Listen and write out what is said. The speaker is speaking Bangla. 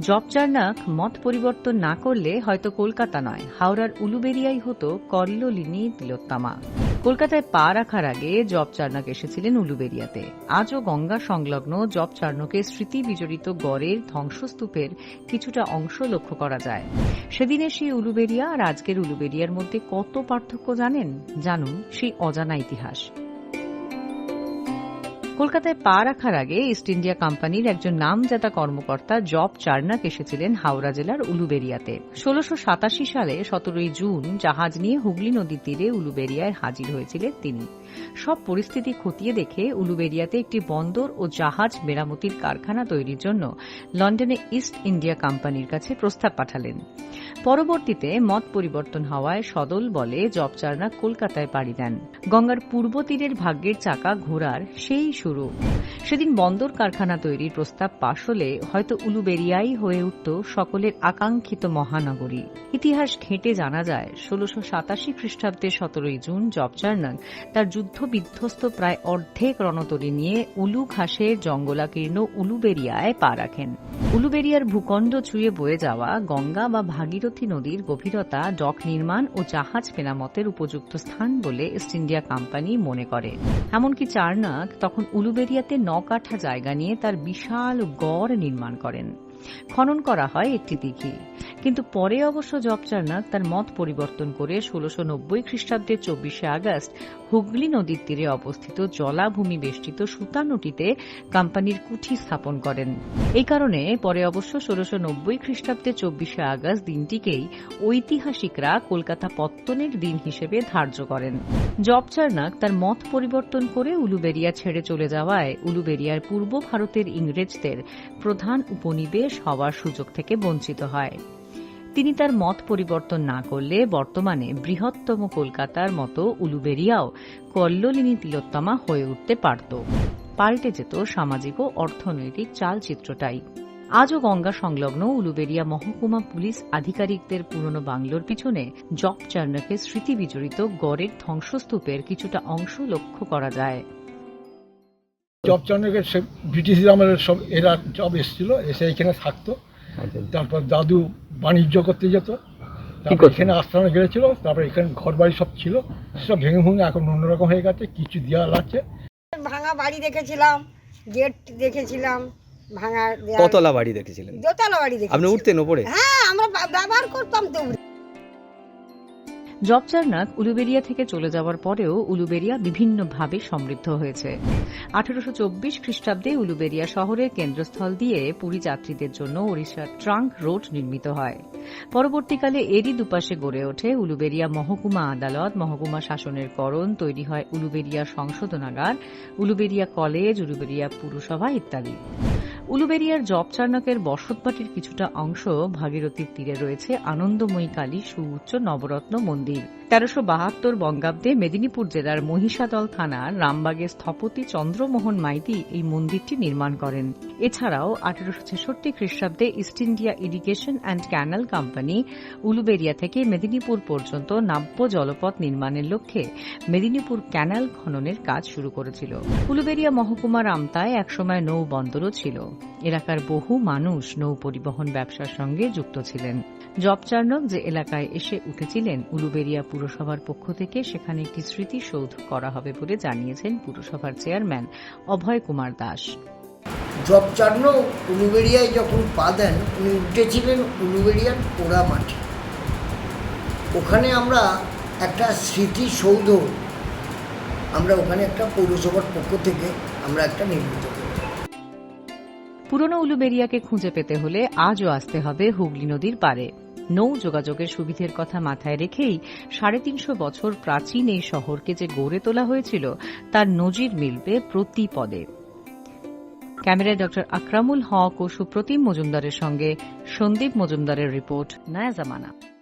জব চার্নাক মত পরিবর্তন না করলে হয়তো কলকাতা নয়। হাওড়ার উলুবেরিয়াই হতো কল্লোলিনী তিলোত্তমা। কলকাতায় পা রাখার আগে জব চার্নাক এসেছিলেন উলুবেরিয়াতে। আজও গঙ্গা সংলগ্ন জব চার্নকের স্মৃতি বিজড়িত গড়ের ধ্বংসস্তূপের কিছুটা অংশ লক্ষ্য করা যায়। সেদিনের সেই উলুবেরিয়া আর আজকের উলুবেরিয়ার মধ্যে কত পার্থক্য জানেন? জানুন সেই অজানা ইতিহাস। কলকাতায় পা রাখার আগে ইস্ট ইন্ডিয়া কোম্পানির একজন নামজাদা কর্মকর্তা জব চার্নাক এসেছিলেন হাওড়া জেলার উলুবেরিয়াতে। ষোলশো সাতাশি সালে সতেরোই জুন জাহাজ নিয়ে হুগলি নদীর তীরে উলুবেরিয়ায় হাজির হয়েছিলেন তিনি। সব পরিস্থিতি খতিয়ে দেখে উলুবেরিয়াতে একটি বন্দর ও জাহাজ মেরামতির কারখানা তৈরির জন্য লন্ডনে ইস্ট ইন্ডিয়া কোম্পানির কাছে প্রস্তাব পাঠালেন। পরবর্তীতে মত পরিবর্তন হওয়ায় সদল বলে জব চার্নাক কলকাতায় পাড়ি দেন। গঙ্গার পূর্ব তীরের ভাগ্যের চাকা ঘোরার সেই শুরু। সেদিন বন্দর কারখানা তৈরির প্রস্তাব পাশ হলে হয়তো উলুবেরিয়াই হয়ে উঠত সকলের আকাঙ্ক্ষিত মহানগরী। ইতিহাস ঘেঁটে জানা যায়, ষোলশো সাতাশি খ্রিস্টাব্দে সতেরোই জুন জব চার্নাক তার যুদ্ধ বিধ্বস্ত প্রায় অর্ধেক রণতরী নিয়ে উলু ঘাসের জঙ্গলাকীর্ণ উলুবেরিয়ায় পা রাখেন। উলুবেরিয়ার ভূখণ্ড ছুঁয়ে বয়ে যাওয়া গঙ্গা বা ভাগীরথী নদীর গভীরতা ডক নির্মাণ ও জাহাজ মেরামতের উপযুক্ত স্থান বলে ইস্ট ইন্ডিয়া কোম্পানি মনে করে। এমনকি চার্নাক তখন উলুবেরিয়াতে ন কাঠা জায়গা নিয়ে তার বিশাল গড় নির্মাণ করেন। খনন করা হয় একটি দিঘি। কিন্তু পরে অবশ্য জব চার্নাক তার মত পরিবর্তন করে ষোলশো নব্বই খ্রিস্টাব্দের চব্বিশে আগস্ট হুগলি নদীর তীরে অবস্থিত জলাভূমি বেষ্টিত সুতানুটিতে কোম্পানির কুঠি স্থাপন করেন। এই কারণে পরে অবশ্য ষোলশো নব্বই খ্রিস্টাব্দের চব্বিশে আগস্ট দিনটিকেই ঐতিহাসিকরা কলকাতা পত্তনের দিন হিসেবে ধার্য করেন। জব চার্নাক তার মত পরিবর্তন করে উলুবেরিয়া ছেড়ে চলে যাওয়ায় উলুবেরিয়ার পূর্ব ভারতের ইংরেজদের প্রধান উপনিবেশ হওয়ার সুযোগ থেকে বঞ্চিত হয়। তিনি তার মত পরিবর্তন না করলে বর্তমানে বৃহত্তম কলকাতার মতো উলুবেরিয়াও কল্লোলিনী তিলোত্তমা হয়ে উঠতে পারত। পাল্টে যেত সামাজিক ও অর্থনৈতিক চালচিত্রটাই। আজও গঙ্গা সংলগ্ন উলুবেরিয়া মহকুমা পুলিশ আধিকারিকদের পুরনো বাংলোর পিছনে জব স্মৃতি বিজড়িত গড়ের ধ্বংসস্তূপের কিছুটা অংশ লক্ষ্য করা যায়। জব চান্ডকের সে ব্রিটিশ আমলের সব এরা জব এসেছিল এসে এখানে থাকতো। আচ্ছা। তারপর দাদু বাণিজ্য করতে যেত। তারপর? এখানে আস্থানা গেড়েছিল তারপর এখানে ঘর বাড়ি সব ছিল। সব ভেঙে ভেঙে এখন অন্যরকম হয়ে গেছে কিছু দেওয়াল আছে। ভাঙা বাড়ি দেখেছিলাম গেট দেখেছিলাম ভাঙা কতলা বাড়ি দেখেছিলেন? দোতলা বাড়ি দেখেছি আপনি উঠতেন ওপরে? হ্যাঁ আমরা ব্যবহার করতাম তো। জব চার্নাক উলুবেরিয়া থেকে চলে যাওয়ার পরেও উলুবেরিয়া বিভিন্নভাবে সমৃদ্ধ হয়েছে। আঠারোশো চব্বিশ খ্রিস্টাব্দে উলুবেরিয়া শহরের কেন্দ্রস্থল দিয়ে পুরী যাত্রীদের জন্য ওড়িশার ট্রাঙ্ক রোড নির্মিত হয়। পরবর্তীকালে এরই দুপাশে গড়ে ওঠে উলুবেরিয়া মহকুমা আদালত। মহকুমা শাসনের করণ তৈরি হয় উলুবেরিয়া সংশোধনাগার, উলুবেরিয়া কলেজ, উলুবেরিয়া পুরসভা ইত্যাদি। উলুবেরিয়ার জব চার্নকের বসতবাটির কিছুটা অংশ ভাগীরথীর তীরে রয়েছে আনন্দময়ী কালী সুউচ্চ নবরত্ন মন্দির। তেরোশো বাহাত্তর বঙ্গাব্দে মেদিনীপুর জেলার মহিষাদল থানার রামবাগের স্থপতি চন্দ্রমোহন মাইতি এই মন্দিরটি নির্মাণ করেন। এছাড়াও আঠারোশো ছেষট্টি খ্রিস্টাব্দে East India irrigation and canal company Uluberia থেকে মেদিনীপুর পর্যন্ত নাব্য জলপথ নির্মাণের লক্ষ্যে মেদিনীপুর ক্যানাল খননের কাজ শুরু করেছিল। উলুবেরিয়া মহকুমার আমতায় একসময় নৌ বন্দরও ছিল। এলাকার বহু মানুষ নৌ পরিবহন ব্যবসার সঙ্গে যুক্ত ছিলেন। জব চার্নক যে এলাকায় এসে উঠেছিলেন উলুবেরিয়া পুরসভার পক্ষ থেকে সেখানে একটি স্মৃতিসৌধ করা হবে বলে জানিয়েছেন পুরসভার chairman Abhay Kumar Das. Job Charnock উলুবেড়িয়ায় যখন পা দেন উনি উঠেছিলেন উলুবেড়িয়ার পোড়া মাটি ওখানে আমরা একটা স্মৃতিসৌধ আমরা ওখানে একটা পৌরসভার পক্ষ থেকে আমরা একটা নির্মিত করি পুরনো উলুবেরিয়াকে খুঁজে পেতে হলে আজও আসতে হবে হুগলি নদীর পারে নৌ যোগাযোগের সুবিধের কথা মাথায় রেখেই সাড়ে তিনশো বছর প্রাচীন এই শহরকে যে গড়ে তোলা হয়েছিল, তার নজির মিলবে প্রতি পদে। ক্যামেরায় ডক্টর আকরামুল হক ও সুপ্রতিম মজুমদারের সঙ্গে সন্দীপ মজুমদারের রিপোর্ট, নয়া জামানা।